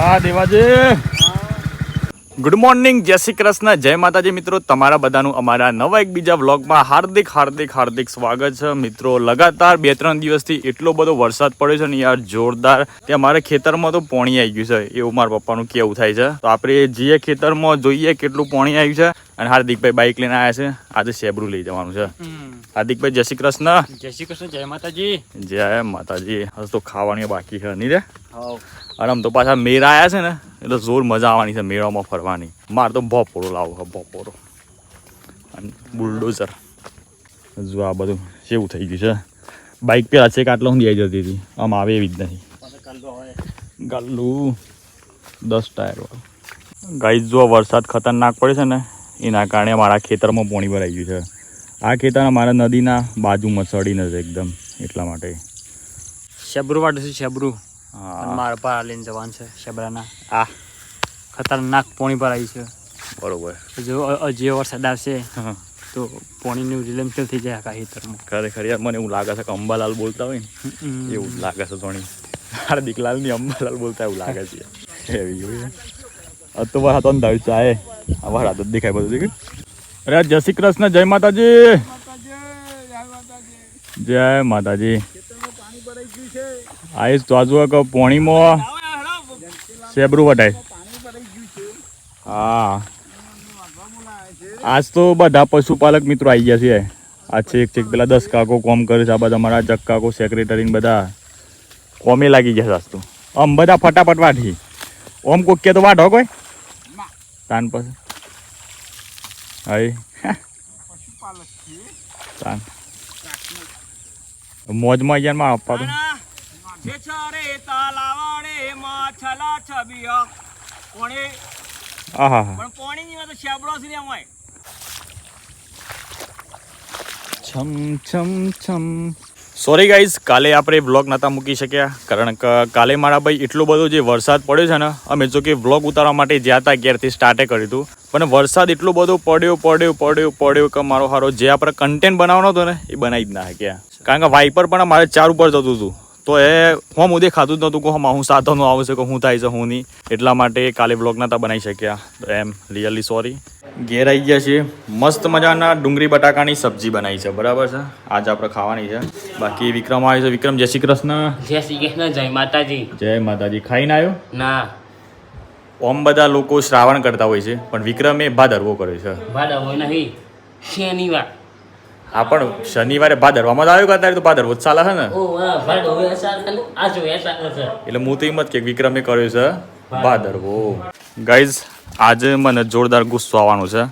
હા, Devaji. Good morning જય શ્રી કૃષ્ણ, જય માતાજી મિત્રો, તમારા બધાનું અમારા નવા એક બીજા વ્લોગમાં હાર્દિક હાર્દિક હાર્દિક સ્વાગત છે. મિત્રો, લગાતાર બે ત્રણ દિવસથી એટલો બધો વરસાદ પડ્યો છે ને યાર, જોરદાર. કે અમારે ખેતરમાં તો પોણી આવી ગયું છે. એવું મારા પપ્પાનું કેવું થાય છે. તો આપણે જઈએ ખેતરમાં જોઈએ, કેટલું પોણી આવ્યું છે. અને હાર્દિકભાઈ બાઇક લઈને આવ્યા છે. આજે સેબરું લઈ જવાનું છે. હાર્દિકભાઈ જય શ્રી કૃષ્ણ. જય શ્રી કૃષ્ણ જય માતાજી. જય માતાજી. હજુ તો ખાવાની બાકી છે નહીં રે. અને આમ તો પાછા મેળા આવ્યા છે ને એટલે જોર મજા આવવાની છે મેળામાં ફરવાની. મારે તો ભોપોરો લાવો છે ભોપોરો અને બુલડોઝર. જો આ બધું કેવું થઈ ગયું છે. બાઇક પેલા છે કે હું સુધી જતી હતી. આમ આવે એવી જ નથી. ગલ્લું દસ ટાયર વાળું. ગાઈ જો વરસાદ ખતરનાક પડે છે ને એના કારણે મારા ખેતરમાં પોણી ભરાઈ ગયું છે. આ ખેતર મારા નદીના બાજુમાં ચડીને છે એકદમ એટલા માટે. શેબરું વાટે છે શેબરું. મારા પર લઈને જવાનું છે શેબરાના. આ ખતરનાક પોણી આવી છે. બરોબર. જો હજી વરસાદ આવશે તો પોણીનું રિલેમ્પલ થઈ જાય આખા ખેતરમાં? ખરેખર યાર મને એવું લાગે છે કે અંબાલાલ બોલતા હોય ને એવું લાગે છે ધોની. હાર્દિકલાલની અંબાલાલ બોલતા એવું લાગે છે. એવી હોય આ તો વરસાદ અંધારું ચાહે આ વરસાદ જ દેખાય બધું અરે જય શ્રી કૃષ્ણ, જય માતાજી. જય માતાજી. આ તો આજુ કે પોણીમાં સેબરું વટાય હા. આજ તો બધા પશુપાલક મિત્રો આવી ગયા છે. આ છેક છેક પેલા દસ કાકો કોમ કરે છે, આ બધા અમારા જગ કાકો સેક્રેટરી બધા. કોમે લાગી ગયા છે આજ તો. આમ બધા ફટાફટ વાઢી. ઓમ કોક કે તો વાઢો કોઈ. તાન પછી. હા તાન. મોજમાં અહીંયા માં આપવા તો. છમ છમ છમ. સોરી ગાઈઝ કાલે આપણે વ્લોગ નહોતા મૂકી શક્યા, કારણ કે કાલે મારા ભાઈ એટલો બધો જે વરસાદ પડ્યો છે ને, અમે જો કે વ્લોગ ઉતારવા માટે જ્યાં હતા ઘેરથી સ્ટાર્ટે કર્યું હતું. પણ વરસાદ એટલો બધો પડ્યો પડ્યો પડ્યો પડ્યો કે મારો હારો જે આપણે કન્ટેન્ટ બનાવવાનો હતો ને, એ બનાવી જ ના શક્યા કારણ કે વાઇપર પણ મારે ચાર ઉપર જતું હતું. તો એ હું મુદે ખાતું જ નહોતું કે હું સાધનો આવશે કે હું થાય છે, હું નહીં. એટલા માટે કાલે વ્લોગ નહોતા બનાવી શક્યા. તો એમ રિયલી સોરી ઘેર આવી ગયા છીએ. મસ્ત મજાના ડુંગળી બટાકાની સબ્જી બનાવી છે, બરાબર છે? આજ આપણે ખાવાની છે. બાકી વિક્રમ આવ્યો છે. વિક્રમ જય શ્રી કૃષ્ણ. જય શ્રી કૃષ્ણ જય માતાજી. જય માતાજી. ખાઈને આવ્યો? ના. ઓમ બધા લોકો શ્રાવણ કરતા હોય છે પણ વિક્રમે ભાદરવો કર્યો છે. ભાદરવો નહીં શનિવાર. હા પણ શનિવારે ભાદરવામાં જ આવ્યો કે અત્યારે તો ભાદરવો જ ચાલે છે ને? એટલે હું તો એમ જ કે વિક્રમે કર્યો છે ભાદરવો. ગાઈઝ આજે મને જોરદાર ગુસ્સો આવવાનો છે.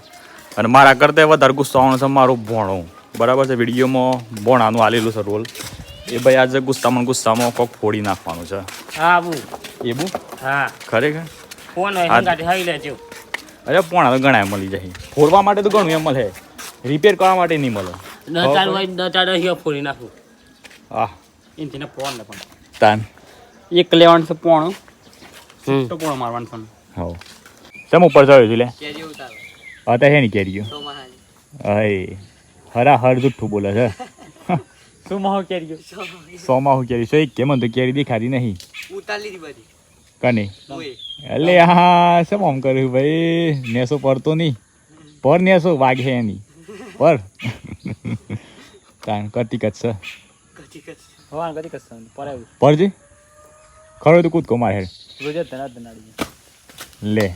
અને મારા કરતાં વધારે ગુસ્સો આવવાનો છે મારો ભોણો. બરાબર છે વિડીયોમાં ભોણાનું આલેલું છે રોલ. એ ભાઈ આજે ગુસ્સામાં ગુસ્સામાં કોક ફોડી નાખવાનું છે. હા આવું એ બહુ? હા. ખરેખર ફોન હોય હાઈ લેજો. અરે પોણા તો ઘણા મળી જાય. ફોડવા માટે તો ઘણું એમ મળે. રિપેર કરવા માટે નહીં મળે. ન ચાલુ હોય ન ચાલુ હોય ફોડી નાખું. આહ એનથી ને ફોન ને પણ. તાન. એક લેવાનું છે પોણું. તો પોણું મારવાનું પણ હો શેમ ઉપર ચડ્યો છું લે? અત્યારે હે ની કેરીઓ. અય હરા હર જુઠ્ઠું બોલે છે. શું મહો કેરી સોમાં હું કેરી છે કેમ તો કેરી દેખાતી નહીં. ઉતાલી દી બધી. કને એટલે હા શું આમ કર્યું ભાઈ? નેસો પડતો નહીં. પર નેસો વાગે એની પર. કારણ કતી કચ્છ છે. પરજી? ખરો તો કૂદકો મારે હેડ. રોજ ધના ધનાડી લે.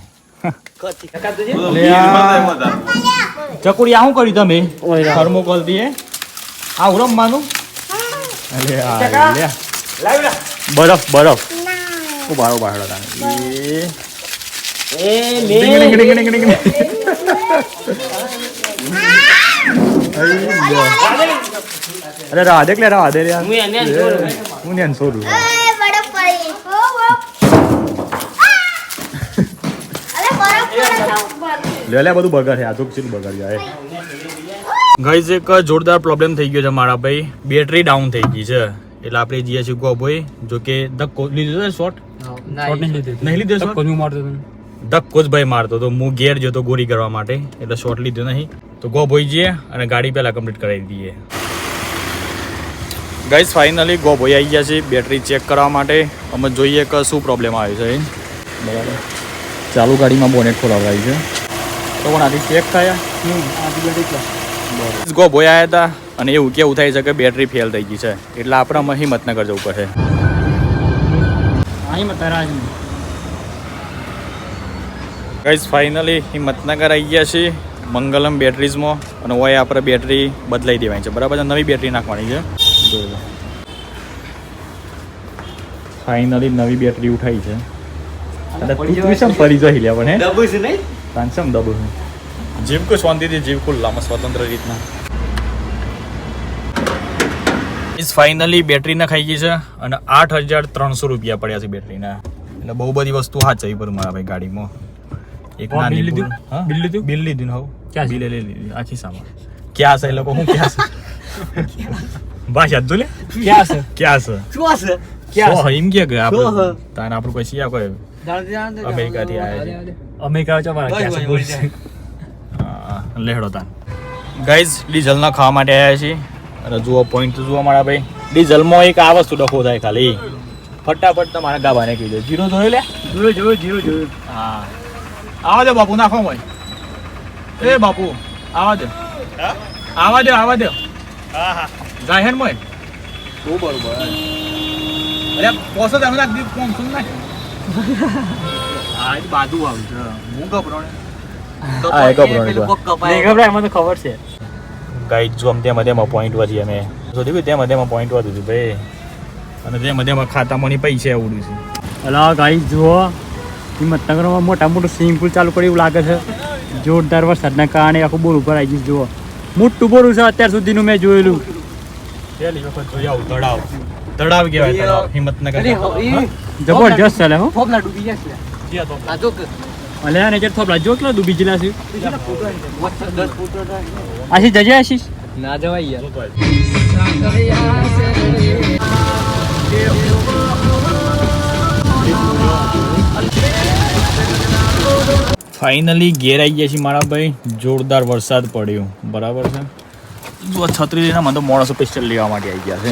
આ શું કર્યું તમે? થર્મોકોલથી આ ઉરમ લે. બરફ બરફ. ઉભાડો ઉભાડો. અરે રાધે કે રાધે હું ને છોડું બરફ પડી ઓ ઓ અરે લે લે બધું બગાડ. છે આ તો કેટલું બગાડ જાય ગઈઝ એક જોરદાર પ્રોબ્લેમ થઈ ગયો છે મારા ભાઈ. બેટરી ડાઉન થઈ ગઈ છે. એટલે આપણે જઈએ છીએ ગોભાઈ જો કે ધક્કો લીધો છે શોટ શોટ નહીં લીધી. નહીં લીધો મારતો ધક્કો જ ભાઈ મારતો તો હું ઘેર જતો ગોરી કરવા માટે. એટલે શોર્ટ લીધો નહીં. તો ગો ભાઈ જઈએ અને ગાડી પહેલાં કમ્પ્લીટ કરાવી દઈએ. ગાઈઝ ફાઇનલી ગો ભાઈ આવી ગયા છે. બેટરી ચેક કરવા માટે. અમે જોઈએ કે શું પ્રોબ્લેમ આવ્યો છે. બરાબર. ચાલુ ગાડીમાં બોનેટ ખોલાવડાવી છે. તો પણ આથી ચેક થયા. ગો ભોયા આવ્યા હતા. અને એવું કેવું થાય છે કે બેટરી ફેલ થઈ ગઈ છે. એટલે આપણે હિંમતનગર જવું પડશે. ગાઈઝ ફાઇનલી હિંમતનગર આવી ગયા છીએ. મંગલમ બેટરીઝમાં અને ઓય આપણે બેટરી બદલાઈ દેવાની છે. બરાબર છે? નવી બેટરી નાખવાની છે. ફાઇનલી નવી બેટરી ઉઠાઈ છે. અને પૃથ્વી સમ ફરી જઈ લે પણ હે? ડબુ છે નહીં? તાનસમ દબો જીવ કો શાંતિથી જીવ ખુલ્લામાં સ્વતંત્ર રીતના. ઇસ ફાઇનલી બેટરી ના ખાઈ ગઈ છે અને આઠ હજાર ત્રણસો રૂપિયા પડ્યા છે બેટરીના એટલે બહુ બધી વસ્તુ જઈ પર મારા ભાઈ ગાડીમાં. એક નાની બિલ લીધું? હા? બિલ લીધું? બિલ લીધું ને હવ ક્યાં બિલ લઈ લીધી. આખી સામાન ક્યાં છે એ લોકો? હું ક્યાં છે? ભાષા જ લે. ક્યાં છે? ક્યાં છે? શું છે? ક્યાં છે? એમ કે આપણે તાને આપણું કોઈ સિયા કોઈ અમેરિકાથી આવ્યા છે. અમેરિકા બસ, ક્યાં છે? બોલ હા, લેહડો તાન. ગાઈઝ ડીઝલના ખાવા માટે આવ્યા છીએ. અને જુઓ પોઈન્ટ જુઓ મારા ભાઈ. ડીઝલમાં એક આ વસ્તુ ડખો થાય ખાલી. ફટાફટ તમારા ગાબાને કહી દો. જીરો જોયું લે? જોયું જોયું જીરો જોયું. હા. આવા દે બાપુ નાખો ભાઈ એ બાપુ આવા દે. આવા દે આવા દે. હા હા. જાહેર મોય. બહુ બરોબર. અરે પોસો તમે નાખ દી કોમ સુન નાખ. જ હું ગભરાણે? હા એ ગભરાણે ગભરાય મને ખબર છે. ગાઈડ જો આમ તેમાં તેમાં પોઈન્ટ વધી અમે. શોધી ગયું તેમાં તેમાં પોઈન્ટ વધ્યું હતું ભાઈ. અને તેમાં તેમાં ખાતામાંની પૈસા ઉડ્યું છે. અલા ગાઈડ જુઓ. હિંમતનગરમાં મોટા મોટું સ્વિમિંગ પુલ ચાલુ કર્યું એવું લાગે છે. જોરદાર વરસાદના કારણે આખું બોર ઉપર આવી ગયું જુઓ. મોટું બોરું છે અત્યાર સુધીનું મેં જોયેલું. પહેલી વખત જોઈ તળાવ. તળાવ કહેવાય તળાવ હિંમતનગર જબરજસ્ત ચાલે હો? થોપલા ડૂબી જશે. આ જો કે. અલે આને જે થોપલા જો કેટલા ડૂબી જલા છે. આશીષ જજે આશીષ. ના જવાય યાર. ફાઇનલી ઘેર આવી ગયા છીએ મારા ભાઈ. જોરદાર વરસાદ પડ્યો. બરાબર છે? જો છત્રી લઈને મને તો મોણસો પિસ્ટલ લેવા માટે આવી ગયા છે.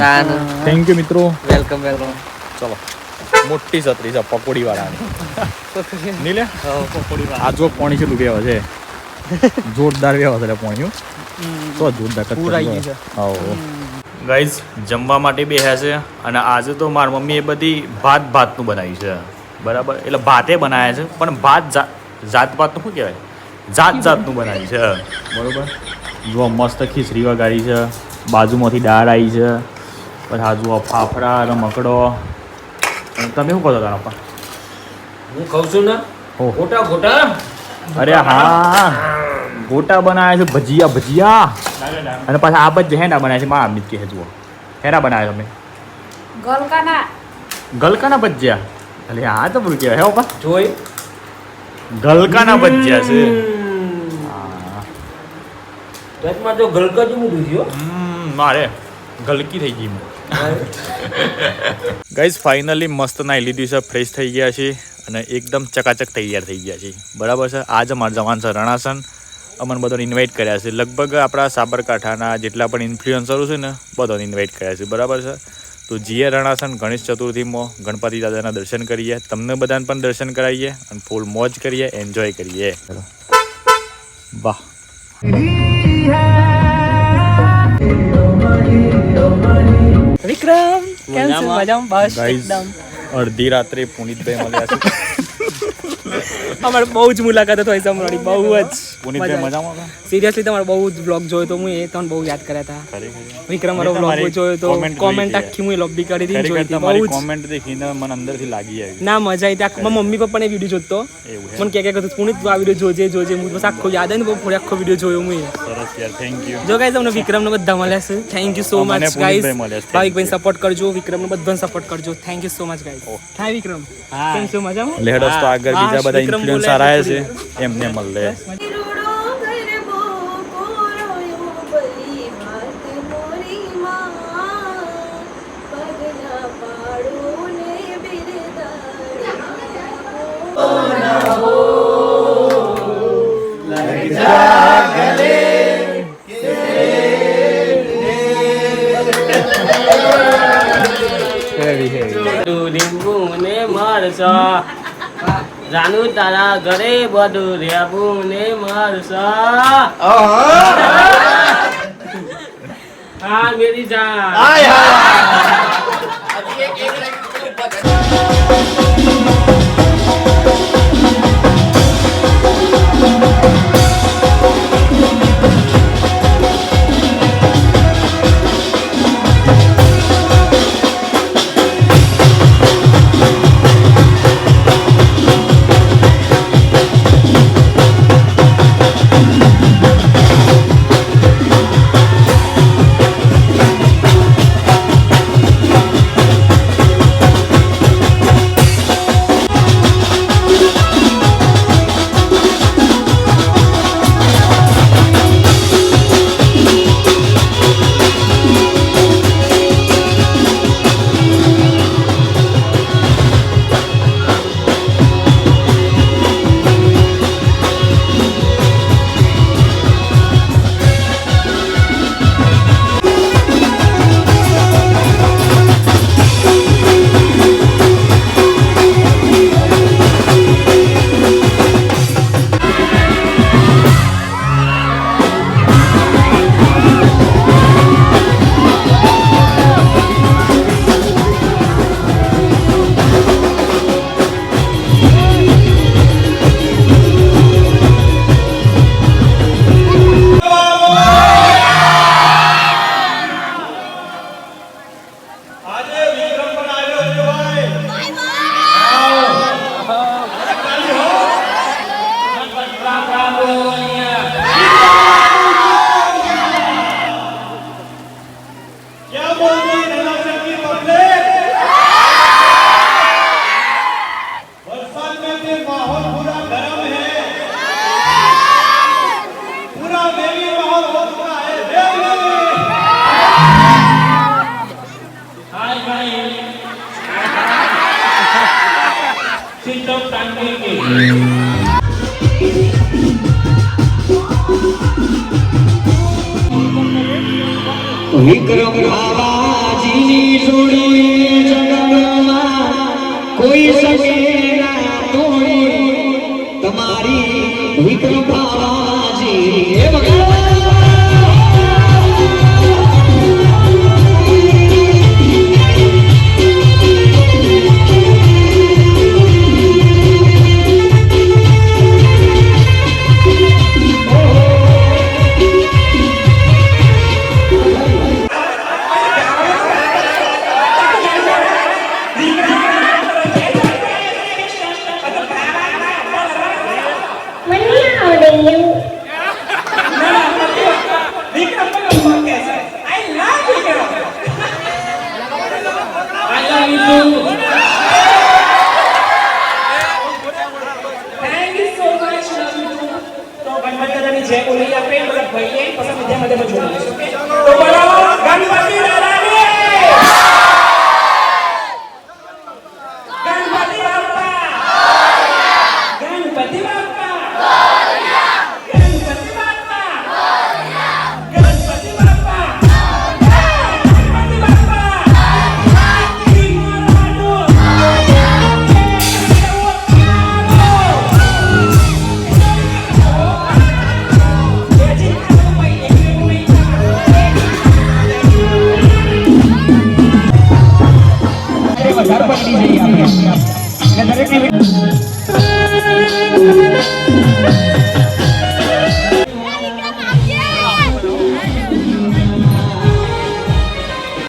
થેન્ક યુ મિત્રો. વેલકમ વેલકમ ચલો. મોટી છત્રી છે પકોડી વાળાની નીલે આ જો પાણી છે ડૂબ્યા છે. જોરદાર વ્યવહાર છે પાણી તો જોરદાર ગાઈઝ જમવા માટે બેહ્યા છે અને આજે તો મારી મમ્મીએ બધી ભાત ભાતનું બનાવ્યું છે. બરાબર? એટલે ભાતે બનાવ્યા છે પણ ભાત જાત ભાતનું શું કહેવાય? જાત જાતનું બનાવ્યું છે. બરોબર. જુઓ મસ્ત ખીચડી વગાડી છે બાજુમાંથી દાળ આવી છે પછી આ જુઓ ફાફડા રમકડો તમે શું કહો છો તારા પપ્પા? હું કહું છું ને ગોટા ગોટા. અરે હા ગોટા બનાવ્યા છે ભજીયા ભજીયા. અને પાછા આ બધા હેના બનાવ્યા છે મારા અમિત કે જુઓ. હેના બનાવ્યા તમે ગલકાના. ગલકાના ભજીયા? એટલે આ તો બોલ કહેવાય. હે પપ્પા? જોઈ. ગલકાના ભજીયા છે. ટચમાં જો ગલકા જેવું દૂધ્યો હમ, મારે ગલકી થઈ ગઈ ગાઈઝ ફાઇનલી મસ્ત નાઈ લીધી છે ફ્રેશ થઈ ગયા છે અને એકદમ ચકાચક તૈયાર થઈ ગયા છે. બરાબર છે? આજે મારે જવાન છે રણાસન. અમને બધાને ઇન્વાઇટ કર્યા છે. લગભગ આપણા સાબરકાંઠાના જેટલા પણ ઇન્ફ્લુઅન્સરો છે ને બધાને ઇન્વાઇટ કર્યા છે. બરાબર છે? તો જીએ રણાસન ગણેશ ચતુર્થીમાં ગણપતિ દાદાના દર્શન કરીએ. તમને બધાને પણ દર્શન કરાવીએ અને ફૂલ મોજ કરીએ એન્જોય કરીએ. વાહ. વિક્રમ કેમ છો? મજામાં. બસ એકદમ. અડધી રાત્રે પુનિતભાઈ મળ્યા છે. અમારે બહુ જ મુલાકાત થઈ છે અમારી બહુ જ પુનિતભાઈ મજામાં હતા? સિરિયસલી તમારો બહુ જ બ્લોગ જોયો તો હું એ તમને બહુ યાદ કર્યા હતા. ખરેખર વિક્રમ મારો મેં બ્લોગ તમારી જોયો તો comment કોમેન્ટ જોઈ હતી. આખી હું લોબી કરી હતી જોઈ ખરેખર હતી. તમારી બહુ જ કોમેન્ટ દેખીને મને અંદરથી લાગી આવી. ના મજા આવી ત્યાં મારા મમ્મી પપ્પાને વીડિયો જોતો. એવું છે. મને કે કે કીધું પુનિત તું આ વીડિયો જોજે જોજે. હું બસ આખો યાદ ને બહુ પૂરો આખો વીડિયો જોયો હું સરસ યાર થેન્ક યુ જો ગાઈઝ અમને વિક્રમને બધા મળ્યા છે. થેન્ક યુ સો અમને મચ ગાઈઝ પુનિતભાઈ મળ્યા છે. ભાવિકભાઈ સપોર્ટ કરજો વિક્રમને બધાને સપોર્ટ કરજો. Thank you so much guys થાય વિક્રમ. કેમ છો? મજામાં? લેડસ તો આગળ હા, બીજા બધા ઇન્ફ્લુએન્સર બોલે આવ્યા છે એમને મળે. રૂડો ગરબો કોરોયો બલી વાત મોરી જાનુ તારા ઘરે બધું રેવું ને મરસા હા મેરી જાન. આય હાય. વિક્રમ બાબાજીની જોડી જગતમાં કોઈ શકે તોડી. તમારી વિક્રમ બાબાજી એ ભગવાન તો પાંચ નવનું તો ગણપતિ દાદાની બોલી આપે મતલબ ભાઈએ પછી મધ્ય મધ્યમાં જોડી ઓકે તો બોલો ગણપતિ દાદા